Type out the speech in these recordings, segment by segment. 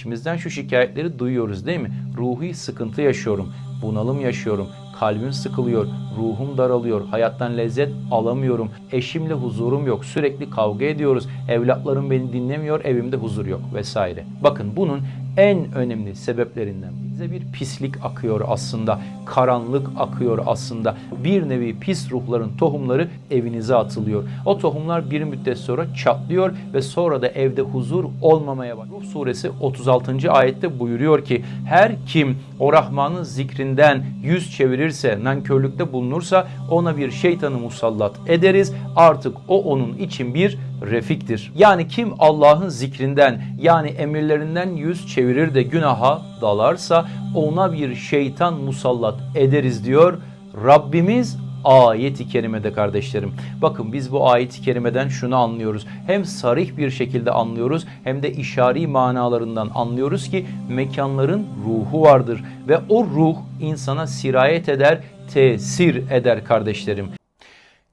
İçimizden şu şikayetleri duyuyoruz değil mi? Ruhi sıkıntı yaşıyorum, bunalım yaşıyorum, kalbim sıkılıyor, ruhum daralıyor, hayattan lezzet alamıyorum, eşimle huzurum yok, sürekli kavga ediyoruz, evlatlarım beni dinlemiyor, evimde huzur yok vesaire. Bakın bunun en önemli sebeplerinden bize bir pislik akıyor aslında, karanlık akıyor aslında. Bir nevi pis ruhların tohumları evinize atılıyor. O tohumlar bir müddet sonra çatlıyor ve sonra da evde huzur olmamaya başlıyor. Ruh suresi 36. ayette buyuruyor ki her kim o Rahman'ın zikrinden yüz çevirirse, nankörlükte bulunursa ona bir şeytanı musallat ederiz. Artık o onun için bir refiktir. Yani kim Allah'ın zikrinden yani emirlerinden yüz çevirir de günaha dalarsa ona bir şeytan musallat ederiz diyor Rabbimiz ayet-i kerimede kardeşlerim. Bakın biz bu ayet-i kerimeden şunu anlıyoruz. Hem sarih bir şekilde anlıyoruz hem de işari manalarından anlıyoruz ki mekanların ruhu vardır ve o ruh insana sirayet eder, tesir eder kardeşlerim.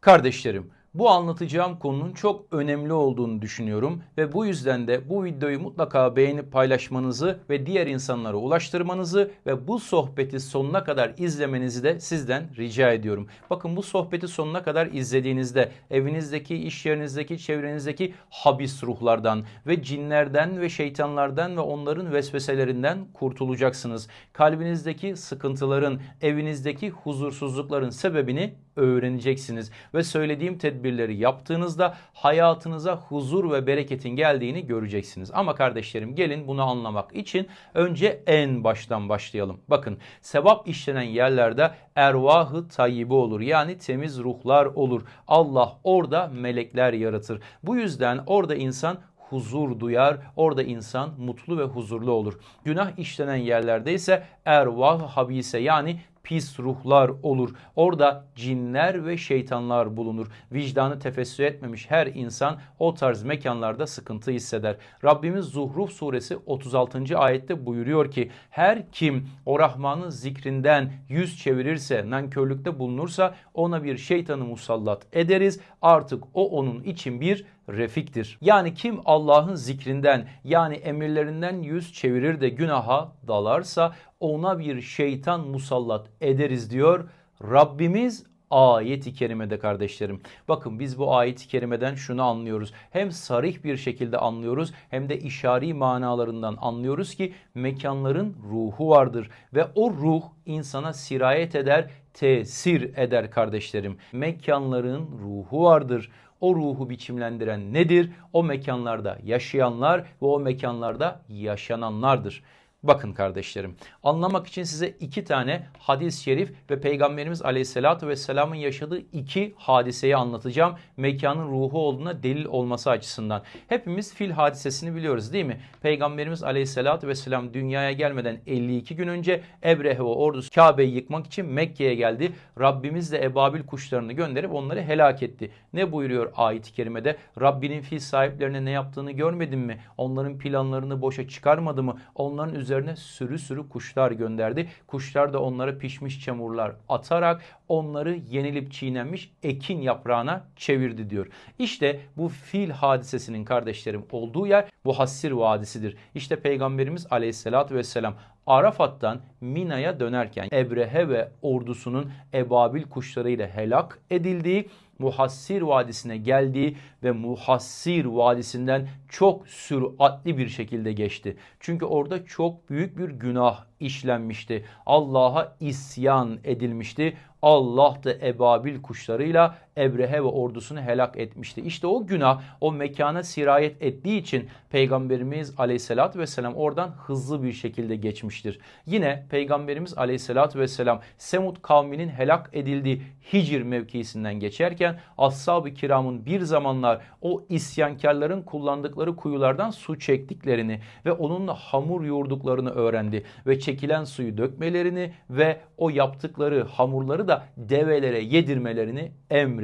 Kardeşlerim, bu anlatacağım konunun çok önemli olduğunu düşünüyorum ve bu yüzden de bu videoyu mutlaka beğenip paylaşmanızı ve diğer insanlara ulaştırmanızı ve bu sohbeti sonuna kadar izlemenizi de sizden rica ediyorum. Bakın bu sohbeti sonuna kadar izlediğinizde evinizdeki, iş yerinizdeki, çevrenizdeki habis ruhlardan ve cinlerden ve şeytanlardan ve onların vesveselerinden kurtulacaksınız. Kalbinizdeki sıkıntıların, evinizdeki huzursuzlukların sebebini öğreneceksiniz ve söylediğim tedbirleri yaptığınızda hayatınıza huzur ve bereketin geldiğini göreceksiniz. Ama kardeşlerim gelin bunu anlamak için önce en baştan başlayalım. Bakın sevap işlenen yerlerde ervahı tayyibi olur. Yani temiz ruhlar olur. Allah orada melekler yaratır. Bu yüzden orada insan huzur duyar. Orada insan mutlu ve huzurlu olur. Günah işlenen yerlerde ise ervah habise yani pis ruhlar olur. Orada cinler ve şeytanlar bulunur. Vicdanı tefessü etmemiş her insan o tarz mekanlarda sıkıntı hisseder. Rabbimiz Zuhruf suresi 36. ayette buyuruyor ki her kim o Rahman'ın zikrinden yüz çevirirse, nankörlükte bulunursa ona bir şeytanı musallat ederiz. Artık o onun için bir refiktir. Yani kim Allah'ın zikrinden yani emirlerinden yüz çevirir de günaha dalarsa ona bir şeytan musallat ederiz diyor Rabbimiz ayet-i kerimede kardeşlerim. Bakın biz bu ayet-i kerimeden şunu anlıyoruz. Hem sarih bir şekilde anlıyoruz hem de işari manalarından anlıyoruz ki mekanların ruhu vardır ve o ruh insana sirayet eder, tesir eder kardeşlerim. Mekanların ruhu vardır. O ruhu biçimlendiren nedir? O mekanlarda yaşayanlar ve o mekanlarda yaşananlardır. Bakın kardeşlerim anlamak için size iki tane hadis-i şerif ve Peygamberimiz Aleyhisselatü Vesselam'ın yaşadığı iki hadiseyi anlatacağım. Mekanın ruhu olduğuna delil olması açısından. Hepimiz fil hadisesini biliyoruz değil mi? Peygamberimiz Aleyhisselatü Vesselam dünyaya gelmeden 52 gün önce Ebrehe ve ordusu Kabe'yi yıkmak için Mekke'ye geldi. Rabbimiz de ebabil kuşlarını gönderip onları helak etti. Ne buyuruyor ayet-i kerimede? Rabbinin fil sahiplerine ne yaptığını görmedin mi? Onların planlarını boşa çıkarmadı mı? Onların üzerine üzerine sürü sürü kuşlar gönderdi. Kuşlar da onlara pişmiş çamurlar atarak onları yenilip çiğnenmiş ekin yaprağına çevirdi diyor. İşte bu fil hadisesinin kardeşlerim olduğu yer bu Hassir Vadisi'dir. İşte Peygamberimiz aleyhissalatü vesselam Arafat'tan Mina'ya dönerken Ebrehe ve ordusunun ebabil kuşlarıyla helak edildiği Muhassir Vadisi'ne geldiği ve Muhassir Vadisi'nden çok süratli bir şekilde geçti. Çünkü orada çok büyük bir günah işlenmişti. Allah'a isyan edilmişti. Allah da ebabil kuşlarıyla Ebrehe ve ordusunu helak etmişti. İşte o günah o mekana sirayet ettiği için Peygamberimiz aleyhissalatü vesselam oradan hızlı bir şekilde geçmiştir. Yine Peygamberimiz aleyhissalatü vesselam Semud kavminin helak edildiği Hicr mevkisinden geçerken ashab-ı kiramın bir zamanlar o isyankarların kullandıkları kuyulardan su çektiklerini ve onunla hamur yoğurduklarını öğrendi ve çekilen suyu dökmelerini ve o yaptıkları hamurları da develere yedirmelerini emretti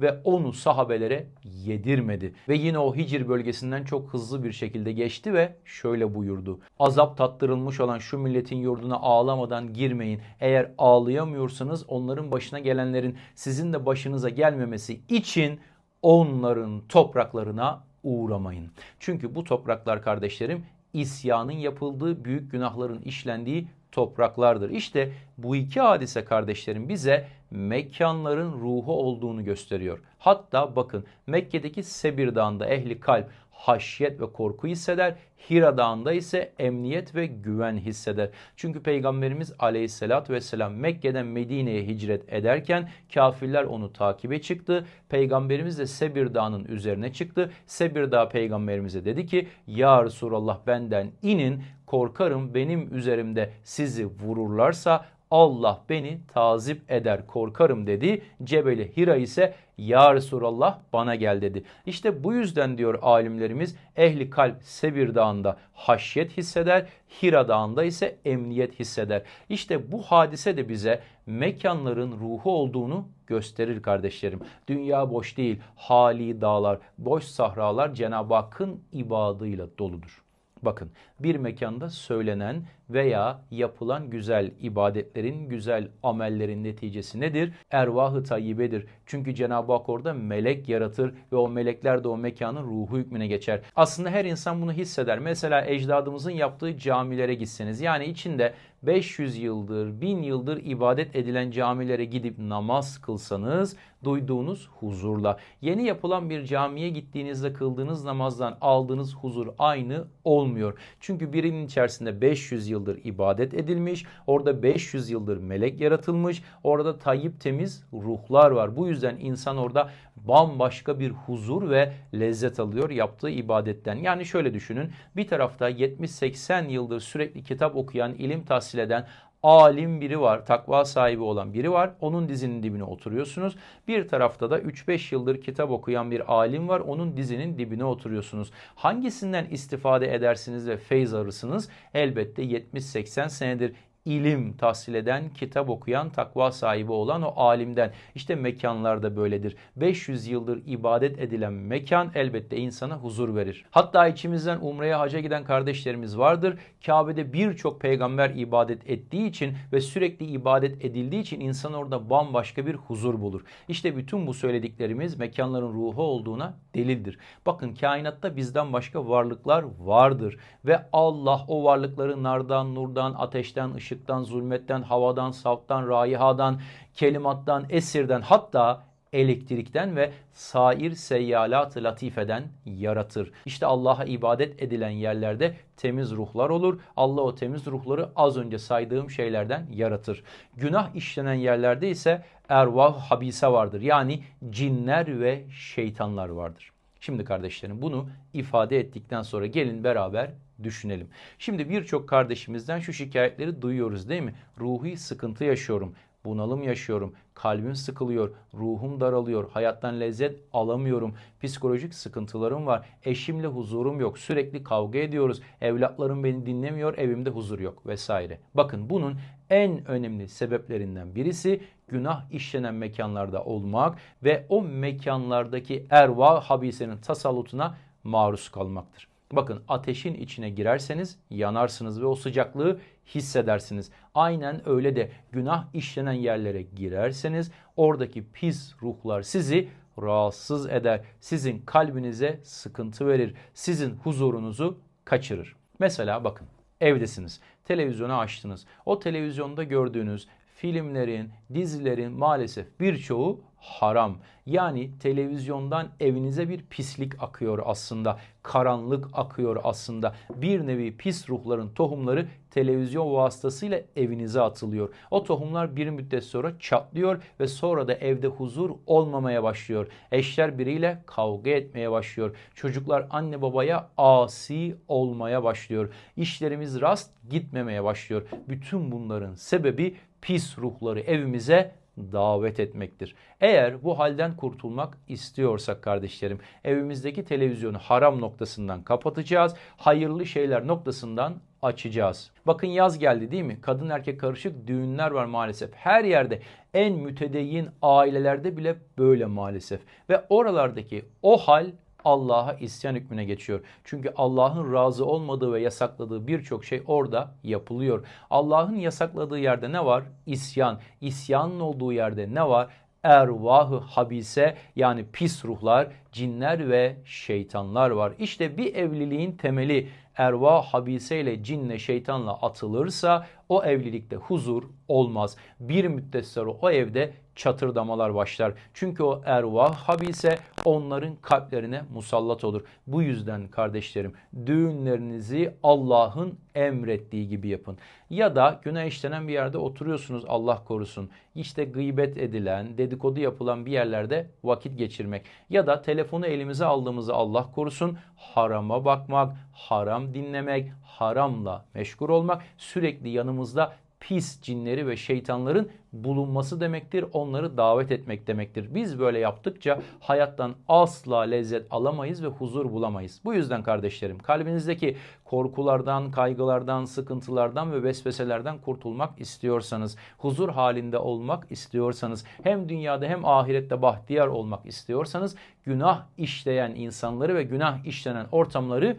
ve onu sahabelere yedirmedi. Ve yine o Hicr bölgesinden çok hızlı bir şekilde geçti ve şöyle buyurdu. Azap tattırılmış olan şu milletin yurduna ağlamadan girmeyin. Eğer ağlayamıyorsanız onların başına gelenlerin sizin de başınıza gelmemesi için onların topraklarına uğramayın. Çünkü bu topraklar kardeşlerim isyanın yapıldığı, büyük günahların işlendiği topraklardır. İşte bu iki hadise kardeşlerim bize mekanların ruhu olduğunu gösteriyor. Hatta bakın Mekke'deki Sebir Dağı'nda ehli kalp haşyet ve korku hisseder. Hira Dağı'nda ise emniyet ve güven hisseder. Çünkü Peygamberimiz aleyhissalatü vesselam Mekke'den Medine'ye hicret ederken kafirler onu takibe çıktı. Peygamberimiz de Sebir Dağı'nın üzerine çıktı. Sebir Dağı peygamberimize dedi ki Ya Resulallah benden inin korkarım benim üzerimde sizi vururlarsa Allah beni tazip eder korkarım dedi. Cebeli Hira ise ya Resulallah bana gel dedi. İşte bu yüzden diyor alimlerimiz ehli kalp Sebir Dağı'nda haşyet hisseder. Hira Dağı'nda ise emniyet hisseder. İşte bu hadise de bize mekanların ruhu olduğunu gösterir kardeşlerim. Dünya boş değil. Hali dağlar, boş sahralar Cenab-ı Hakk'ın ibadıyla doludur. Bakın bir mekanda söylenen veya yapılan güzel ibadetlerin, güzel amellerin neticesi nedir? Ervah-ı tayyibedir. Çünkü Cenab-ı Hak orada melek yaratır ve o melekler de o mekanın ruhu hükmüne geçer. Aslında her insan bunu hisseder. Mesela ecdadımızın yaptığı camilere gitseniz yani içinde 500 yıldır, 1000 yıldır ibadet edilen camilere gidip namaz kılsanız duyduğunuz huzurla. Yeni yapılan bir camiye gittiğinizde kıldığınız namazdan aldığınız huzur aynı olmuyor. Çünkü birinin içerisinde 500 yıldır ibadet edilmiş, orada 500 yıldır melek yaratılmış, orada tayyip temiz ruhlar var. Bu yüzden insan orada bambaşka bir huzur ve lezzet alıyor yaptığı ibadetten. Yani şöyle düşünün bir tarafta 70-80 yıldır sürekli kitap okuyan, ilim tahsil eden alim biri var, takva sahibi olan biri var. Onun dizinin dibine oturuyorsunuz. Bir tarafta da 3-5 yıldır kitap okuyan bir alim var. Onun dizinin dibine oturuyorsunuz. Hangisinden istifade edersiniz ve feyz arısınız? Elbette 70-80 senedir ilim tahsil eden, kitap okuyan, takva sahibi olan o alimden. İşte mekanlarda böyledir. 500 yıldır ibadet edilen mekan elbette insana huzur verir. Hatta içimizden umreye haca giden kardeşlerimiz vardır. Kabe'de birçok peygamber ibadet ettiği için ve sürekli ibadet edildiği için insan orada bambaşka bir huzur bulur. İşte bütün bu söylediklerimiz mekanların ruhu olduğuna delildir. Bakın kainatta bizden başka varlıklar vardır ve Allah o varlıkları nardan, nurdan, ateşten, ışık ışıktan, zulmetten, havadan, saftan, raihadan, kelimattan, esirden hatta elektrikten ve sair seyyalat latifeden yaratır. İşte Allah'a ibadet edilen yerlerde temiz ruhlar olur. Allah o temiz ruhları az önce saydığım şeylerden yaratır. Günah işlenen yerlerde ise ervah habise vardır. Yani cinler ve şeytanlar vardır. Şimdi kardeşlerim bunu ifade ettikten sonra gelin beraber düşünelim. Şimdi birçok kardeşimizden şu şikayetleri duyuyoruz değil mi? Ruhi sıkıntı yaşıyorum bunalım yaşıyorum, kalbim sıkılıyor, ruhum daralıyor, hayattan lezzet alamıyorum, psikolojik sıkıntılarım var, eşimle huzurum yok, sürekli kavga ediyoruz, evlatlarım beni dinlemiyor, evimde huzur yok vesaire. Bakın bunun en önemli sebeplerinden birisi günah işlenen mekanlarda olmak ve o mekanlardaki ervah habisenin tasallutuna maruz kalmaktır. Bakın ateşin içine girerseniz yanarsınız ve o sıcaklığı hissedersiniz. Aynen öyle de günah işlenen yerlere girerseniz oradaki pis ruhlar sizi rahatsız eder. Sizin kalbinize sıkıntı verir. Sizin huzurunuzu kaçırır. Mesela bakın evdesiniz. Televizyonu açtınız. O televizyonda gördüğünüz filmlerin, dizilerin maalesef birçoğu haram. Yani televizyondan evinize bir pislik akıyor aslında. Karanlık akıyor aslında. Bir nevi pis ruhların tohumları televizyon vasıtasıyla evinize atılıyor. O tohumlar bir müddet sonra çatlıyor ve sonra da evde huzur olmamaya başlıyor. Eşler biriyle kavga etmeye başlıyor. Çocuklar anne babaya asi olmaya başlıyor. İşlerimiz rast gitmemeye başlıyor. Bütün bunların sebebi pis ruhları evimize davet etmektir. Eğer bu halden kurtulmak istiyorsak kardeşlerim evimizdeki televizyonu haram noktasından kapatacağız. Hayırlı şeyler noktasından açacağız. Bakın yaz geldi değil mi? Kadın erkek karışık düğünler var maalesef. Her yerde en mütedeyyin ailelerde bile böyle maalesef. Ve oralardaki o hal Allah'a isyan hükmüne geçiyor. Çünkü Allah'ın razı olmadığı ve yasakladığı birçok şey orada yapılıyor. Allah'ın yasakladığı yerde ne var? İsyan. İsyanın olduğu yerde ne var? ervahı habise yani pis ruhlar, cinler ve şeytanlar var. İşte bir evliliğin temeli ervah habiseyle cinle şeytanla atılırsa o evlilikte huzur olmaz. Bir müddet sonra o evde çatırdamalar başlar. Çünkü o ervah habise onların kalplerine musallat olur. Bu yüzden kardeşlerim düğünlerinizi Allah'ın emrettiği gibi yapın. Ya da günah işlenen bir yerde oturuyorsunuz Allah korusun. İşte gıybet edilen, dedikodu yapılan bir yerlerde vakit geçirmek. Ya da telefonu elimize aldığımızı Allah korusun harama bakmak, haram dinlemek, haramla meşgul olmak, sürekli yanımızda pis cinleri ve şeytanların bulunması demektir. Onları davet etmek demektir. Biz böyle yaptıkça hayattan asla lezzet alamayız ve huzur bulamayız. Bu yüzden kardeşlerim kalbinizdeki korkulardan, kaygılardan, sıkıntılardan ve vesveselerden kurtulmak istiyorsanız, huzur halinde olmak istiyorsanız, hem dünyada hem ahirette bahtiyar olmak istiyorsanız günah işleyen insanları ve günah işlenen ortamları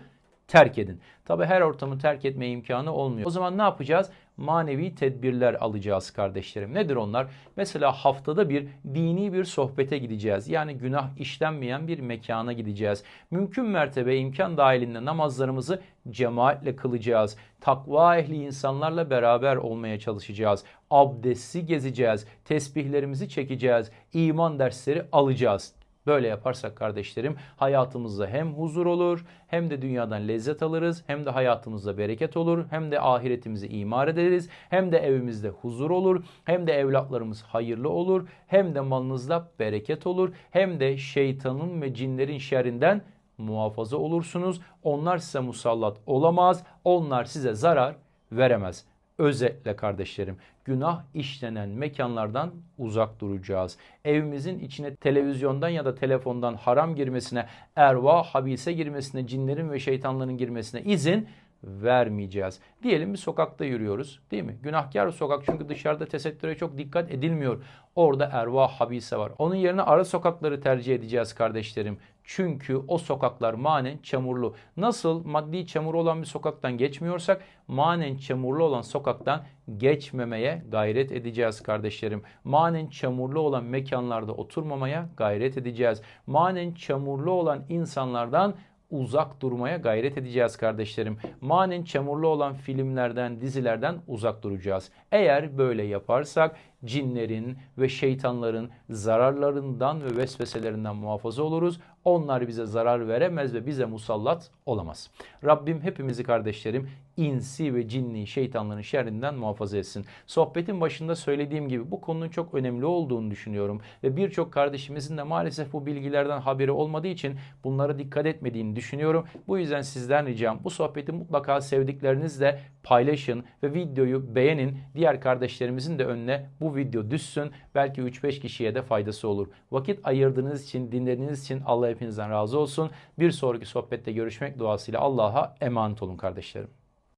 terk edin. Tabi her ortamı terk etme imkanı olmuyor. O zaman ne yapacağız? Manevi tedbirler alacağız kardeşlerim. Nedir onlar? Mesela haftada bir dini bir sohbete gideceğiz. Yani günah işlenmeyen bir mekana gideceğiz. Mümkün mertebe imkan dahilinde namazlarımızı cemaatle kılacağız. Takva ehli insanlarla beraber olmaya çalışacağız. Abdesti gezeceğiz. Tesbihlerimizi çekeceğiz. iman dersleri alacağız. Böyle yaparsak kardeşlerim hayatımızda hem huzur olur hem de dünyadan lezzet alırız hem de hayatımızda bereket olur hem de ahiretimizi imar ederiz hem de evimizde huzur olur hem de evlatlarımız hayırlı olur hem de malınızda bereket olur hem de şeytanın ve cinlerin şerrinden muhafaza olursunuz. Onlar size musallat olamaz. Onlar size zarar veremez. Özetle kardeşlerim günah işlenen mekanlardan uzak duracağız. Evimizin içine televizyondan ya da telefondan haram girmesine, ervah habise girmesine, cinlerin ve şeytanların girmesine izin vermeyeceğiz. Diyelim bir sokakta yürüyoruz değil mi? Günahkar sokak çünkü dışarıda tesettüre çok dikkat edilmiyor. Orada ervah habise var. Onun yerine ara sokakları tercih edeceğiz kardeşlerim. Çünkü o sokaklar manen çamurlu. Nasıl maddi çamur olan bir sokaktan geçmiyorsak manen çamurlu olan sokaktan geçmemeye gayret edeceğiz kardeşlerim. Manen çamurlu olan mekanlarda oturmamaya gayret edeceğiz. Manen çamurlu olan insanlardan uzak durmaya gayret edeceğiz kardeşlerim. Manen çamurlu olan filmlerden, dizilerden uzak duracağız. Eğer böyle yaparsak cinlerin ve şeytanların zararlarından ve vesveselerinden muhafaza oluruz. Onlar bize zarar veremez ve bize musallat olamaz. Rabbim hepimizi kardeşlerim insi ve cinni şeytanların şerrinden muhafaza etsin. Sohbetin başında söylediğim gibi bu konunun çok önemli olduğunu düşünüyorum. Ve birçok kardeşimizin de maalesef bu bilgilerden haberi olmadığı için bunlara dikkat etmediğini düşünüyorum. Bu yüzden sizden ricam bu sohbeti mutlaka sevdiklerinizle paylaşın ve videoyu beğenin. Diğer kardeşlerimizin de önüne video düşsün. Belki 3-5 kişiye de faydası olur. Vakit ayırdığınız için, dinlediğiniz için Allah hepinizden razı olsun. Bir sonraki sohbette görüşmek duasıyla Allah'a emanet olun kardeşlerim.